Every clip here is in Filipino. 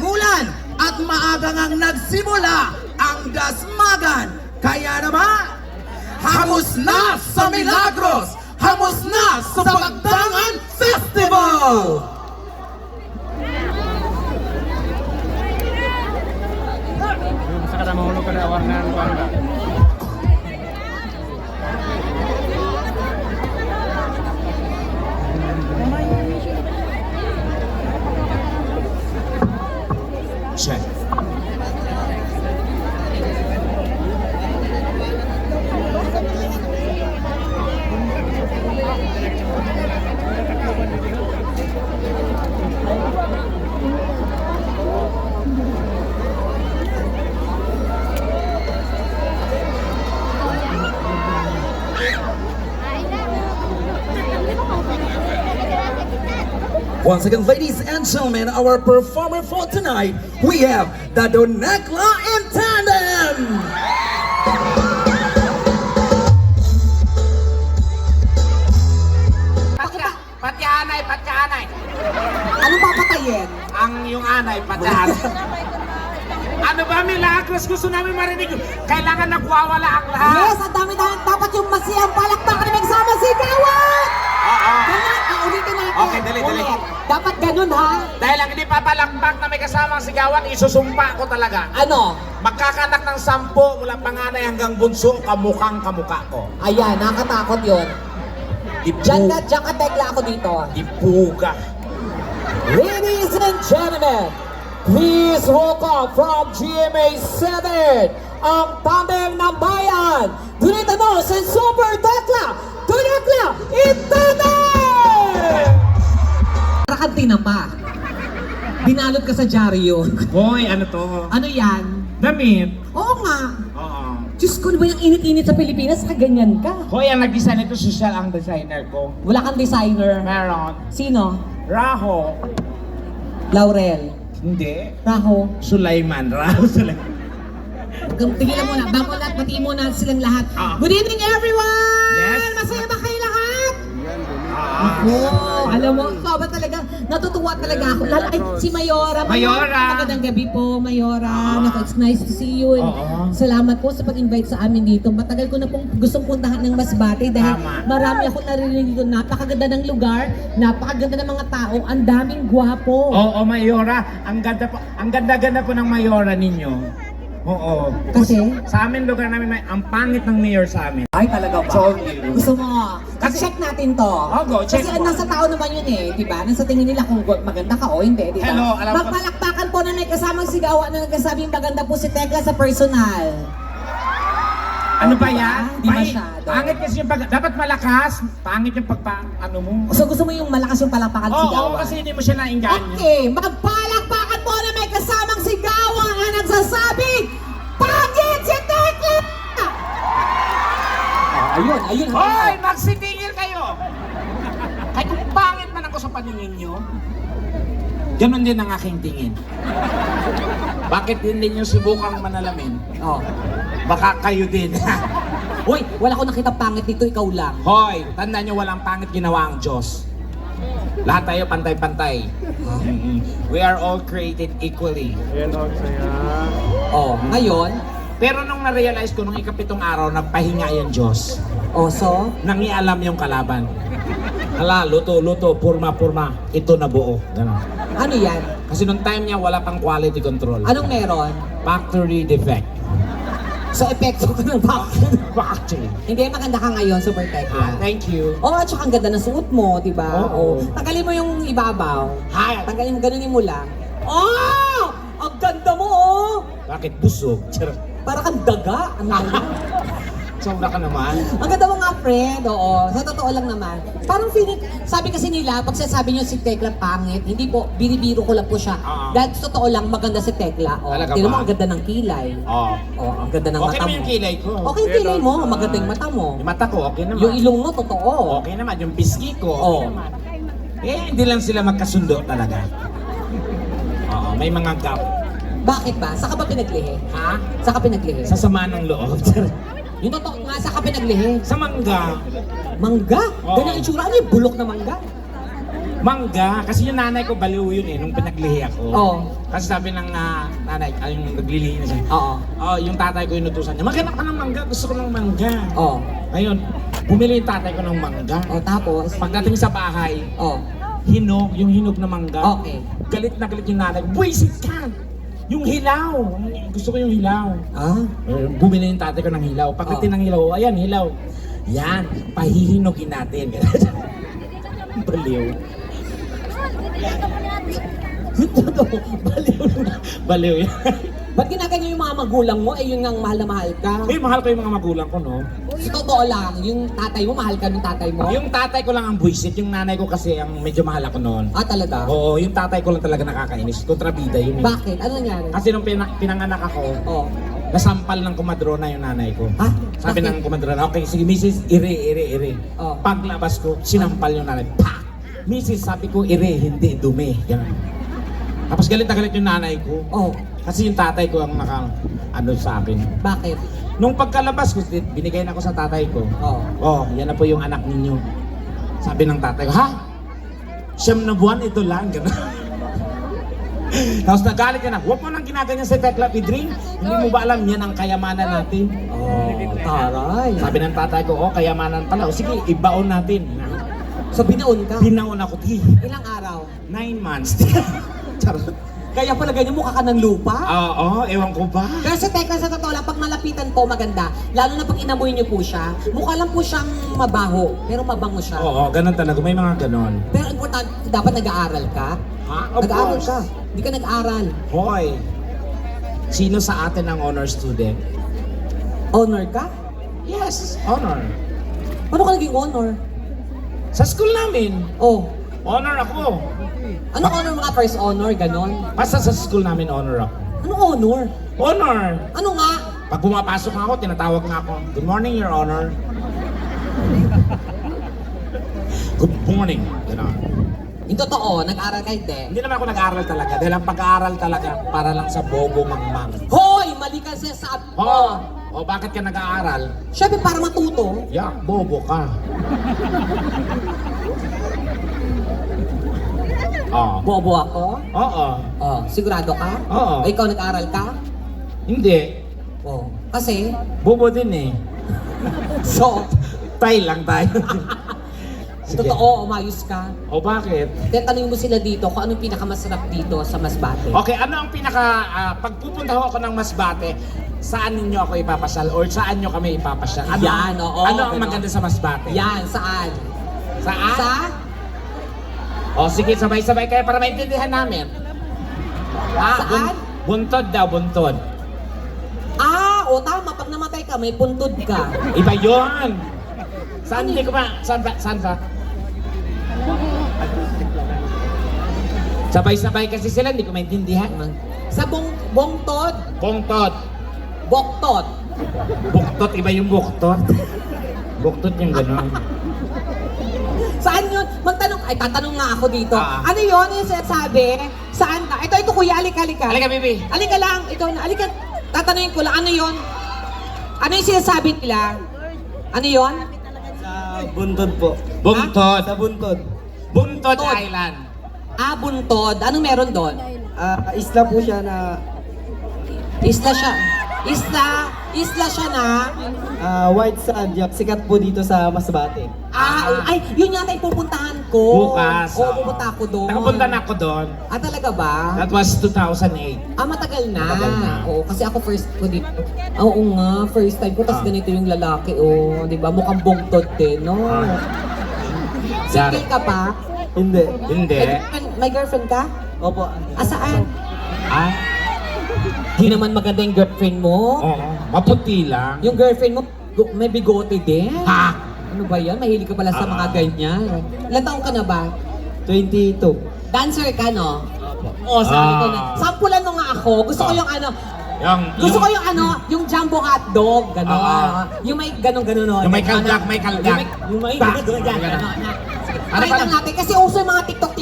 bardagulan at maaga ngang nagsimula ang dasmagan. Kaya naman, hamos na sa Milagros! Hamos na sa Pagdangan Festival! Basta ka na mahulog ka na awarnan Check. Once again, ladies and gentlemen, our performer for tonight, we have the Donekla in Tandem! Patya, patyanay, patyanay. Anong papatayin? Ang yung anay, patyanay. ano ba, Milagros? Gusto namin marinig. Kailangan nagwawala ang lahat. Yes, ang dami-dami. Dapat yung masiyang palakpakan na magsama si Gawan! Dapat ganun, ha? Dahil ang hindi papalakpak na may kasamang sigawan, isusumpa ko talaga. Ano? Magkakanak ng sampo mula panganay hanggang bunso, kamukhang kamukha ko. Ayan, nakakatakot yun. Diyan ka, diyan ka tekla ako dito. Ipuga. Ladies and gentlemen, please welcome from GMA 7 ang tandem ng bayan. Dunito no sa Super Tekla, Tunekla, Itandem! Nakakantina pa. Binalot ka sa dyaryo. Boy, ano to? ano yan? Damit. Oo nga. Oo. Diyos ko, ano ba yung init-init sa Pilipinas? Kaganyan ka. Hoy, ang nag-design nito, social ang designer ko. Wala kang designer. Meron. Sino? Raho. Laurel. Hindi. Raho. Sulaiman. Raho Sulaiman. Tigilan muna, bago lahat, batiin muna silang lahat. Ah. Good evening everyone! Yes. Masaya ba? Oo, alam mo, ikaw ba talaga, natutuwa talaga ako. Lalo, ay, si Mayora. Mayora. Magandang gabi po, Mayora. Ah. Naku, it's nice to see you. And Oo. Salamat po sa pag-invite sa amin dito. Matagal ko na pong gustong puntahan ng Masbate dahil Tama. marami akong narinig dito. Napakaganda ng lugar, napakaganda ng mga tao, ang daming gwapo. Oo, Mayora. Ang ganda po, ang ganda-ganda po ng Mayora ninyo. Oo. Kasi? Sa amin lugar namin, may, ang pangit ng mayor sa amin. Ay, talaga ba? Gusto mo? Kasi check natin to. Oh, go, check Kasi mo. nasa tao naman yun eh, di ba? Nasa tingin nila kung maganda ka o hindi, di ba? Hello, alam ko- Magpalakpakan po na may kasamang sigawan na nagsasabing maganda po si Tekla sa personal. Ano ba yan? Di Pangit- masyado. Pangit kasi yung pag... Dapat malakas. Pangit yung pagpa... Ano mo? So gusto mo yung malakas yung palakpakan Oo, sigawan? oo, kasi hindi mo siya nainganyo. Okay, magpalakpakan po na may kasamang sigawan na nagsasabing Pangit si Tekla! Ayun, ayun. Hoy! Magsitingil kayo! Pangit man ako sa paningin nyo, ganun din ang aking tingin. Bakit din din yung subukang manalamin? Oh. Baka kayo din. Uy, wala ko nakita pangit dito, ikaw lang. Hoy, tandaan nyo walang pangit ginawa ang Diyos. Lahat tayo pantay-pantay. We are all created equally. Yan ang saya. Oh, ngayon, Pero nung na-realize ko, nung ikapitong araw, nagpahinga yung Diyos. oh, so, Nangialam yung kalaban. Hala, luto, luto, purma, purma. Ito na buo. Ganon. ano yan? Kasi nung time niya, wala pang quality control. Anong meron? Factory defect. So, epekto ko ng bakit? Factory. Hindi, maganda ka ngayon, Super Ah, Tekla. thank you. Oo, oh, at saka ang ganda ng suot mo, di ba? Oo. Tanggalin mo yung ibabaw. Hi! Tanggalin mo, ganunin mo lang. Oh! Ang ganda mo, oh! Bakit busog? Charot. Para kang daga. Ano? Sobra ka naman. Ang ganda mo nga, friend. Oo. Sa totoo lang naman. Parang feeling, sabi kasi nila, pag sinasabi niyo si Tekla pangit, hindi po, binibiro ko lang po siya. Oo. Dahil sa totoo lang, maganda si Tekla. Oh, Talaga Tingnan mo, ba? ang ganda ng kilay. Oh. Oh, ang ganda ng Okay mata naman mo. yung kilay ko. Okay yung kilay mo, maganda yung mata mo. Yung mata ko, okay naman. Yung ilong mo, totoo. Okay naman. Yung pisngi ko, okay Oh. naman. Eh, hindi lang sila magkasundo talaga. Oo, may mga gap. Bakit ba? Saan ka ba pinaglihi? Ha? Saan ka pinaglihi? Sa sama ng loob. Yung totoo nga, saan ka pinaglihi? sa mangga. Mangga? Oo. Ganyan ang itsura. Yung bulok na mangga? Mangga. Kasi yung nanay ko baliw yun eh, nung pinaglihi ako. Oo. Kasi sabi ng ah, nanay, ay yung naglilihi na siya. Oo. Oh, yung tatay ko inutusan niya, maghanap ka ng mangga, gusto ko ng mangga. Oo. Ngayon, bumili yung tatay ko ng mangga. O tapos? Pagdating sa bahay, Oo. hinog, yung hinog na mangga. Okay. Galit na galit yung nanay, buwisit ka! Yung hilaw! Gusto ko yung hilaw. Ah? Eh, Bumili yung tatay ko ng hilaw. Pagdating ng hilaw, ayan, hilaw. Yan, pahihinogin natin. Baliw. Baliw. Baliw yan. Ba't ginaganyan yung mga magulang mo? Eh, yun nga ang mahal na mahal ka. Eh, mahal ko yung mga magulang ko, no? Sa totoo lang, yung tatay mo, mahal ka ng tatay mo? Yung tatay ko lang ang buisit, yung nanay ko kasi ang medyo mahal ako noon. Ah, talaga? Oo, yung tatay ko lang talaga nakakainis. Kontrabida yun eh. Bakit? Ano nangyari? Kasi nung pina- pinanganak ako, Oh. nasampal ng kumadrona yung nanay ko. Ha? Sabi Bakit? ng kumadrona, okay, sige, misis, ire, ire, ire. Oh. Paglabas ko, sinampal yung nanay. Pa! Misis, sabi ko, ire, hindi, dumi. Ganun. Tapos galit na galit yung nanay ko. Oh. Kasi yung tatay ko ang naka, ano sa akin. Bakit? Nung pagkalabas ko, binigay na ako sa tatay ko. Oh. Oh, yan na po yung anak ninyo. Sabi ng tatay ko, ha? Siyam na buwan, ito lang. Ganun. Tapos nagalit ka na, huwag mo nang ginaganyan sa Tekla Pedring. Hindi mo ba alam yan ang kayamanan natin? Oh, taray. Sabi ng tatay ko, oh, kayamanan pala. O sige, ibaon natin. So, binaon ka? Binaon ako, ti. Ilang araw? Nine months. Charot. Kaya pala ganyan mukha ka ng lupa? Oo, ewan ko ba? Pero sa teka, sa totoo lang, pag malapitan po, maganda. Lalo na pag inamoy niyo po siya, mukha lang po siyang mabaho, pero mabango siya. Oo, ganun talaga. May mga ganon. Pero important, dapat nag-aaral ka. Ha? Of nag-aaral course. ka. Hindi ka nag-aaral. Hoy, sino sa atin ang honor student? Honor ka? Yes, honor. Paano ka naging honor? Sa school namin, Oh, honor ako. ano honor mga first honor, ganon? Basta sa school namin, honor ako. Ano honor? Honor! Ano nga? Pag pumapasok ako, tinatawag nga ako, Good morning, Your Honor. Good morning. Ganon. Yung totoo, nag-aaral ka hindi. Hindi naman ako nag-aaral talaga. Dahil ang pag-aaral talaga, para lang sa bobo mangmang. Hoy! Mali ka sa sabi Oo. mo. O bakit ka nag-aaral? Siyempre, para matuto. Yak, bobo ka. Oo. Bobo ako. Oo. Oh, sigurado ka? Oo. O ikaw nag-aaral ka? Hindi. Oh. Kasi, Bobo din eh. so, Tay lang tayo. Sige. totoo, umayos ka. O bakit? Then tanongin mo sila dito kung anong pinakamasarap dito sa Masbate. Okay, ano ang pinaka... ah, pagpupunta ho ako ng Masbate, saan ninyo ako ipapasyal or saan nyo kami ipapasyal? Ano, Yan, oo, Ano ang ganon. maganda sa Masbate? Yan, saan? Saan? Sa? O sige, sabay-sabay kayo para maintindihan namin. Ah, Saan? buntod daw, buntod. Ah, o tama, pag namatay ka, may puntod ka. Iba yon. Saan hindi ko ba? Saan ba? Saan ba? Sabay-sabay kasi sila, hindi ko maintindihan. Sa bong, bongtod, Bungtod. boktot. Buktot, iba yung buktot. Buktot yung gano'n. Saan yun? Magtanong, ay tatanong nga ako dito. Ah. Ano yun yung sinasabi? Saan ka? Ito, ito kuya, alika, alika. Halika, baby. Alika lang, ito na, alika. Tatanungin ko lang, ano yun? Ano yung sinasabi nila? Ano yun? Sa buntod po. Bungtod. Sa buntod. Buntod Tod. Island. Ah, buntod. Anong meron doon? Ah, isla po siya na Isla siya. Isla, isla siya na. ah, white sand. Yak, sikat po dito sa Masbate. Ah, ay, yun yata yung pupuntahan ko. Bukas. Oo, pupunta ako doon. Nakapunta na ako doon. Ah, talaga ba? That was 2008. Ah, matagal na. Matagal na. Oo, kasi ako first ko dito. Oo nga, first time ko. Tapos Ah. ganito yung lalaki, oh. Di ba? Mukhang bongtod din, no? Ah. Single ka pa? Hindi. Hindi. May girlfriend, may girlfriend ka? Opo. Ah, saan? Ah? Di naman maganda yung girlfriend mo. Oo. Maputi lang. Yung girlfriend mo, gu- may bigote din. Ha? Ano ba yan? Mahilig ka pala sa Ah. mga ganyan. Ilan taong ka na ba? 22. Dancer ka, no? Oo, sabi ko na. Ah. Sampulan mo nga ako. Gusto ko Ah. yung ano, Yung, gusto ko yung ano, yung jumbo hotdog, gano'n. Ah. Yung may gano'n gano'n. no? Yung may kaldag, may kaldag. Yung may, yung may Ba? gano'n gano'n. Gano'n. gano'n. Ano Try pa- lang natin kasi uso yung mga ngayon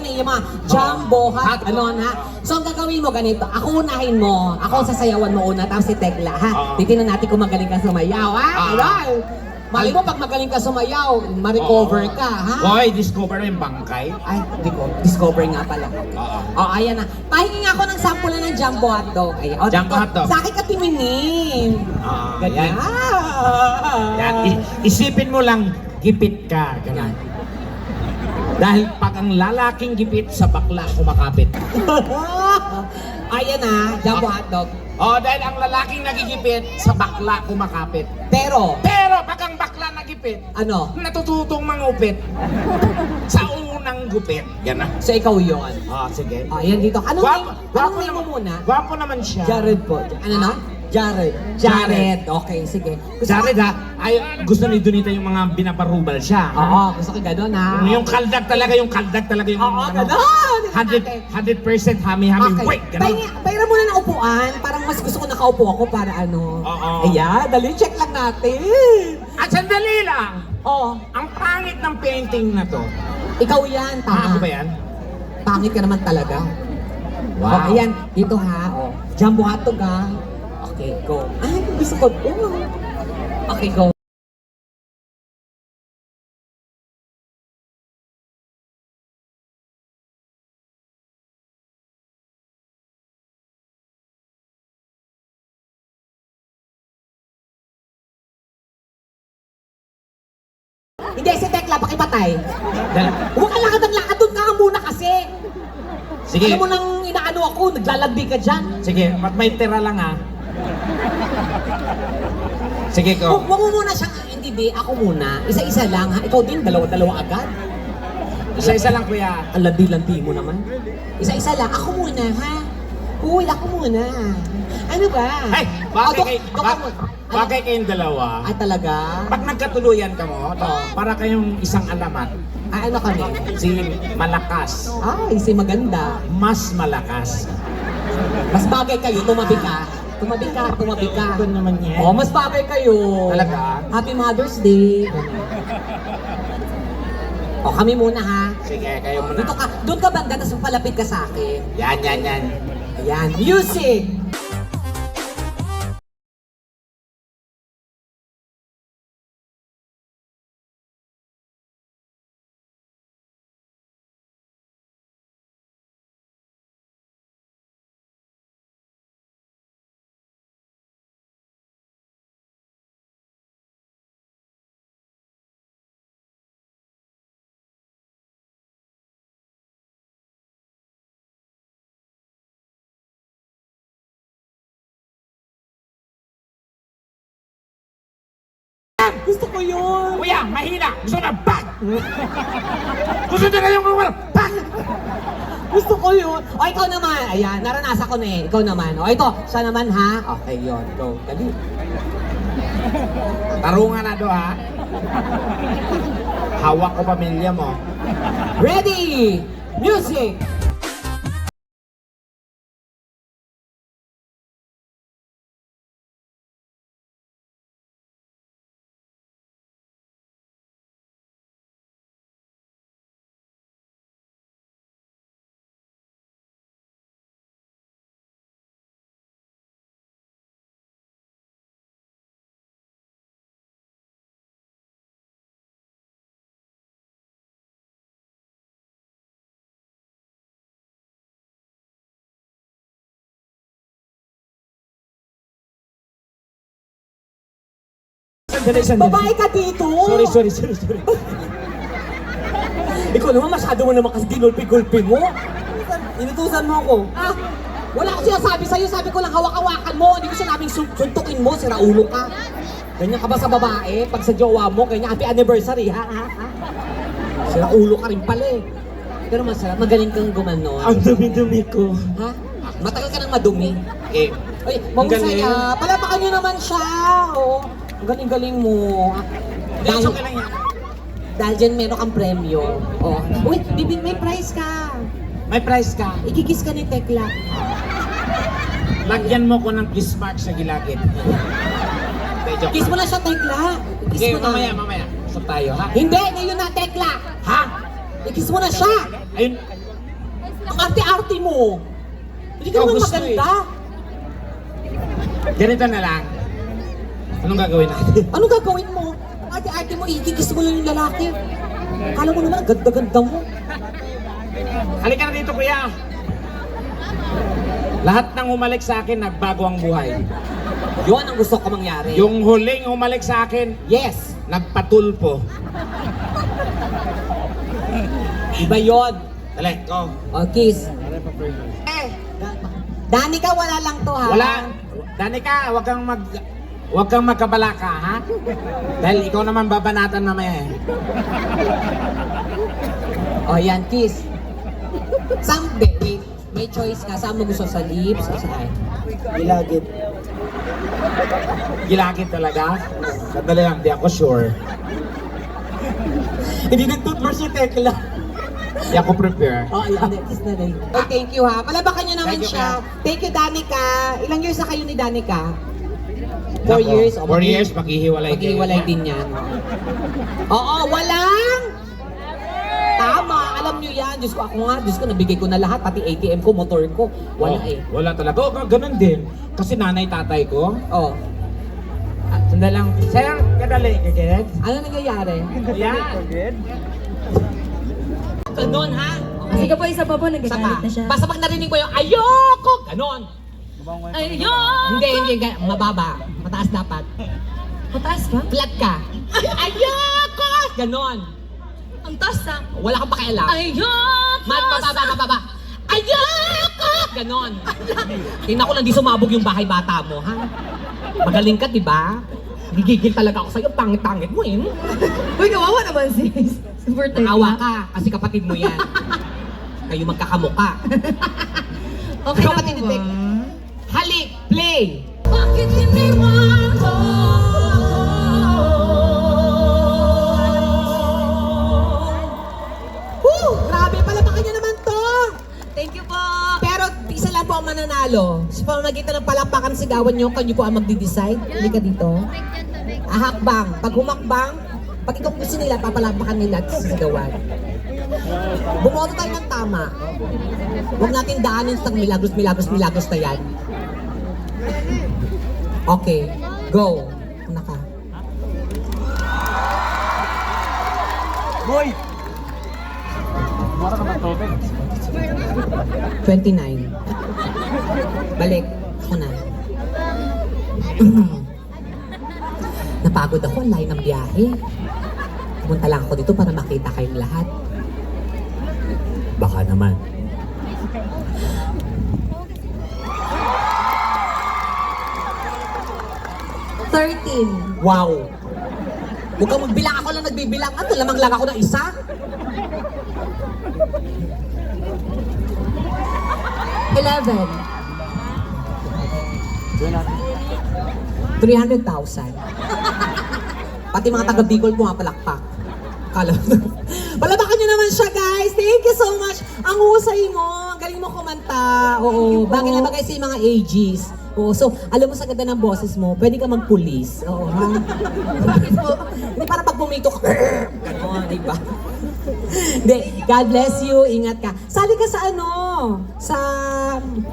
yun eh, yung mga jumbo, hot, ano ha. So ang gagawin mo ganito, ako unahin mo, ako ang sasayawan mo una, tapos si Tekla ha. Oo. Titignan natin kung magaling ka sumayaw ha. Ah. Alright. Mali mo pag magaling ka sumayaw, ma-recover Oo. ka ha. Hoy, discover mo yung bangkay. Ay, di ko. Discover nga pala. Oo. Oh, ayan na. Pahingi nga ako ng sample na ng jumbo hotdog. Ayan. O, Jumbo dito, hotdog. Sa akin ka tinginin. Ah, Ganyan. yan. Yan, i- isipin mo lang, gipit ka. Ganyan. Dahil pag ang lalaking gipit sa bakla kumakapit. ayan na, jumbo hotdog. Oh, dahil ang lalaking nagigipit sa bakla kumakapit. Pero, Pero pag ang bakla nagipit, ano? natututong mangupit sa unang gupit. Yan na. So, ikaw yun. Ah, sige. Ayan dito. Anong Gwapo, name? Anong gwapo name mo naman, muna? gwapo naman siya. Jared po. Ano na? Jared. Jared. Okay, sige. Gusto Jared ha, ay, gusto ni Donita yung mga binabarubal siya. Oo, gusto ko gano'n ha. Yung kaldag talaga, yung kaldag talaga yung Oo, ano, gano'n. 100, 100% hami-hami. Okay. Wait, gano'n. Pahingi, muna ng upuan. Parang mas gusto ko nakaupo ako para ano. Oo. Ayan, dali check lang natin. At sandali lang, Oh, ang pangit ng painting na to. ikaw yan, Ah, ako tama. ba yan? Pangit ka naman talaga. Wow. Oh, ayan, dito ha. Oh. Jumbo hotdog ha. Okay, go. Ay, gusto ko. Oh. Okay, go. Hindi, si Tekla, pakipatay. Huwag ka lakad ang lakad, doon ka muna kasi. Sige, Alam mo nang inaano ako, naglalagbi ka dyan. sige, pat may tira lang ha. Sige ko. huwag mo muna siyang, hindi di, ako muna. Isa-isa lang ha. Ikaw din, dalawa-dalawa agad. Isa-isa lang kuya. Ang landi-landi mo naman. Isa-isa lang. Ako muna, ha? Uy, ako muna. Ano ba? Ay, Oh, bagay, dok- kay, ba- ano? bagay kayong dalawa. Ay, talaga? Pag nagkatuluyan ka mo, to, para kayong isang alamat, Ay, ano kami? si malakas, Ay, si maganda. mas malakas. Mas bagay kayo, tumabi ka. Tumabi ka, tumabi ka. Ito naman yan. Oh, mas bagay kayo. Talaga? Happy Mother's Day. O, kami muna ha. Sige, kayo muna. Dito ka, doon ka banda, tapos palapit ka sa akin. Yan, yan, yan. Ayan, music! Gusto ko yun! Kuya, mahina. Gusto na bang! Gusto nila yung kumara. Bang! Gusto ko yun! O, ikaw naman! Ayan, naranasan ko na eh. Ikaw naman. O, ito, siya naman ha. Okay, yun. Go. Dali. Tarungan na do ha. Hawak ko pamilya mo. Ready! Music! Sandali, sandali. Babae ka dito! Sorry, sorry, sorry, sorry. Ikaw naman masyado mo naman kasi ginulpi-gulpi mo. Inutusan mo ako. Ah, wala ko sinasabi sa'yo. Sabi ko lang hawak-hawakan mo. Hindi ko sinabing sun- suntukin mo. Sira ulo ka. Ganyan ka ba sa babae? Pag sa jowa mo, ganyan. Happy anniversary, ha? ha? ha? Sira ulo ka rin pala eh. Pero masarap. Magaling kang gumano. Ang dumi-dumi ko. Ha? Matagal ka nang madumi. Eh, Uy, Ang galing. mahusaya. Palapakan niyo naman siya. Oh, ang galing-galing mo. Dahil. Dahil dyan meron kang premyo. Oh. Uy, bibig may prize ka. May price ka. Ikikis ka ni Tekla. Lagyan mo ko ng kiss mark sa gilagid. Joke Kiss mo na siya, Tekla. Kiss Okay, mo na. mamaya, mamaya. Usap tayo, ha? Hindi, ngayon na, Tekla. Ha? Ikis mo na siya. Ayun, Ang arte-arte mo. Hindi ka Ikaw naman gusto maganda. Ganito na lang. Anong gagawin natin? Ano gagawin mo? Ang arte-arte mo, ikikis mo lang yung lalaki. Akala mo naman, ganda-ganda mo. Halika na dito, kuya. Lahat ng humalik sa akin, nagbago ang buhay. Yun ang gusto ko mangyari. Yung huling humalik sa akin, Yes, nagpatulpo. iba yun. Dali, go. O, kiss. Dani ka, wala lang to ha. Wala. Danica, wag kang mag... Wag kang magkabalaka, ha? Dahil ikaw naman babanatan mamaya eh. O, yan, kiss. Sam, wait. May choice ka. Saan mo gusto? Sa lips o saan? Ilagit. Gilagid talaga? Sandali lang, di ako sure. Hindi nag-toothbrush si Tekla. Di ako prepare. Oh, ayan, kiss na rin. Oh, thank you ha. Palabakan niyo naman Thank you, siya. Thank you, Danica. Ilang years na kayo ni Danica? Four Nako, years. O, Four maghi- years, maghihiwalay kayo. Maghiwalay din yan. Oo, walang! Tama, alam niyo yan. Diyos ko, ako nga, Diyos ko, nabigay ko na lahat. Pati ATM ko, motor ko. Wala Oh, eh. Wala talaga. Oh, ganun din. Kasi nanay, tatay ko. Oh, Ah, Sandali lang. Sir, kadali. Kagad. ano nangyayari? Yan. Ganon, ha? Sige po, isa pa po, nagagalit pa. na siya. Basta pag narinig ko yung ayoko! Ganon. Ayun! Hindi, hindi. ga- Mababa. Mataas dapat. Mataas ba? Flat ka. ayoko! Ganon. Ang taas na. Wala kang pakialam. Ayun! Mat, mababa, mababa. Ayoko! Ganon. Tingnan ko lang di sumabog yung bahay bata mo, ha? Magaling ka, di ba? Gigigil talaga ako sa'yo. Pangit-pangit mo, eh. Uy, kawawa naman sis. Super tight. Awa ka, kasi kapatid mo yan. Kayo magkakamuka. Okay Ikaw ba? Tek. Halik, play! Mananalo. Sa pamamagitan ng palakpakan sigawan nyo, kayo po ang magdi-decide. Hindi ka dito. Ahakbang. Pag humakbang, pag ikaw gusto nila, papalakpakan nila at sigawan. Bumoto tayo ng tama. Huwag natin daanin sa milagros, milagros, milagros na yan. Okay, go. Una ka. Boy! Mara ka ng tubig. 29. Balik. Ako na. Napagod ako. Ang layo ng biyahe. Pumunta lang ako dito para makita kayong lahat. Baka naman. Thirteen. Wow! Huwag kang magbilang. Ako lang nagbibilang. Ano? Lamang lang ako ng isa? Eleven. 300,000. Pati mga taga Bicol pumapalakpak. Kala Palabakan nyo naman siya, guys. Thank you so much. Ang husay mo. Ang galing mo kumanta. Oo, bagay na bagay sa mga ages. Oo, so, alam mo sa ganda ng boses mo, pwede ka magpulis. Oo, ha? Bakit po? Hindi, para pag bumito ka, gano'n, di ba? Hindi, God bless you. Ingat ka. Sali ka sa ano? Sa,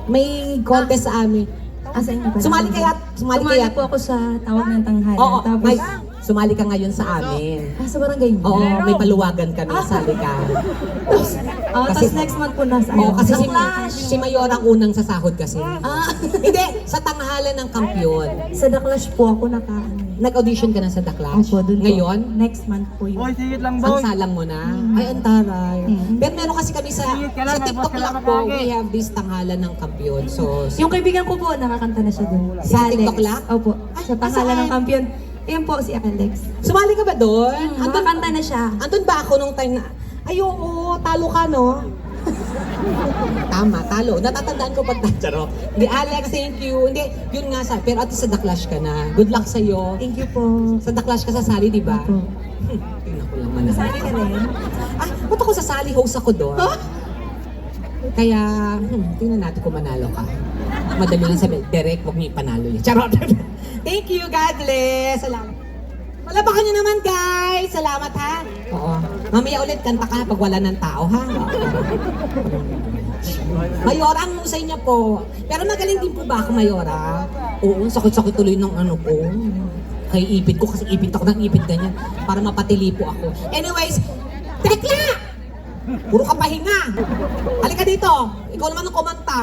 may contest sa amin. Asa inyo ba? Sumali kaya, sumali Sumali kaya. po ako sa tawag ng tanghali. Oo, Tapos, may, sumali ka ngayon sa amin. ah, sa barangay niyo? Oo, may paluwagan kami, sali ka. Oh, Kasi- tapos next month po nasa Oo, kasi sa si, si Mayor ang unang sasahod kasi. Ah, Hindi, sa tanghalan ng kampiyon. sa The Clash po ako naka... Nag-audition ka na sa The Clash. Opo, dun po. Ngayon, Next month po yun. Boy, sigit lang ang boy! salang mo na. Ay, ang taray. Mm. Pero meron kasi kami sa, Sige, sa kailangan, TikTok boss, lang kailangan po, lagi. we have this tanghalan ng kampiyon. So, Yung kaibigan ko po, nakakanta na siya dun. Si Sa Alex. TikTok lang? Opo. Ay, Sa tanghalan saan? ng kampiyon. Ayan po, si Alex. sumali ka ba doon? Andun, Nakakanta na siya. andun ba ako nung time na, ay, oo, talo ka, no? Tama, talo. Natatandaan ko pag Charot. Hindi, Alex, thank you. Hindi, yun nga sa, pero at least sa The Clash ka na. Good luck sa'yo. Thank you po. Sa The Clash ka sasali, di ba? Opo. Hmm, tingnan ko lang manalo. Sali ka rin? Ah, ba't ako sasali? Host ako doon. Kaya, hmm, tingnan natin kung manalo ka. Madali lang sabi, direct, huwag niyo ipanalo niya. Charot! Thank you, God bless. Salamat. Palabakan niyo naman, guys. Salamat, ha? Mamaya ulit, kanta ka pag wala ng tao, ha? Mayora, ang musay niya po. Pero magaling din po ba ako, Mayora? Oo, sakit-sakit tuloy ng ano ko. Kay ipit ko kasi ipit ako ng ipit ganyan para mapatili po ako. Anyways, Tekla! Puro ka pahinga. Halika dito. Ikaw naman ang kumanta.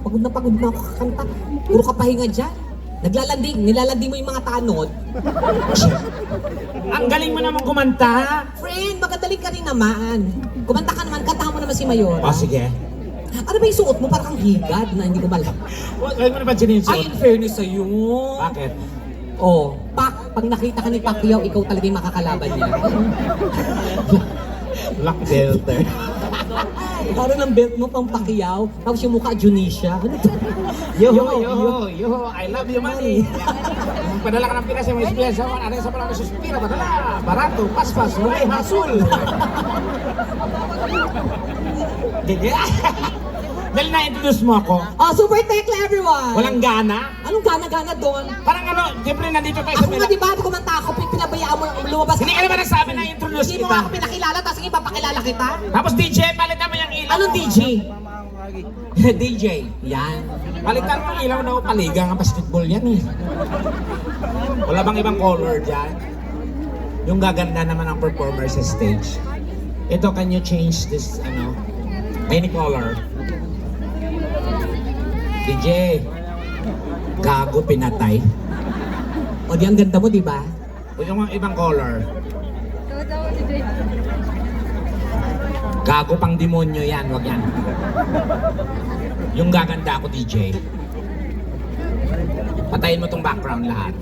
Pagod na pagod na ako kakanta. Puro ka pahinga dyan. Naglalanding, nilalanding mo yung mga tanod. Ang galing mo naman kumanta. Friend, magadaling ka rin naman. Kumanta ka naman, kantahan mo naman si Mayora. O, sige. Ano ba yung suot mo? Parang kang higad na hindi ko malam. Huwag mo naman sininsuot. Ay, in fairness sa'yo. Bakit? Oh, Pak, pag nakita ka ni Pacquiao, ikaw talaga yung makakalaban niya. Black belter. Parang ng belt mo pang Pacquiao, tapos yung mukha Junisha. Ano to? Yo, yo, yo, yo, I love you, money. Padala ka ng Pinas sa mga ano sa suspira, padala. Barato, paspas, mulay, hasul. Hindi. Dahil na-introduce mo ako, Oh, super tekla everyone! walang gana. Anong gana-gana doon? Parang ano, siyempre nandito sa Ako nga Pinas. di ba, kumanta ako, pinabayaan mo lang lumabas. Hindi ka naman nagsabi na introduce Hindi mo nga kita. ako pinakilala, tapos sige, papakilala kita. Tapos DJ, palitan mo yung ilaw. Anong. DJ? DJ. Yan. Palitan mo yung ilaw na paliga ang basketball yan eh. Wala bang ibang color dyan? Yung gaganda naman ang performer sa stage. Ito, can you change this, ano, any color? DJ, gago pinatay. O di ang ganda mo, di ba? O yung ibang color. Gago pang demonyo yan, wag yan. Yung gaganda ako, DJ. Patayin mo tong background lahat.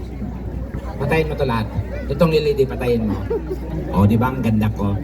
Patayin mo to lahat. Itong LED, patayin mo. O, di ba ang ganda ko?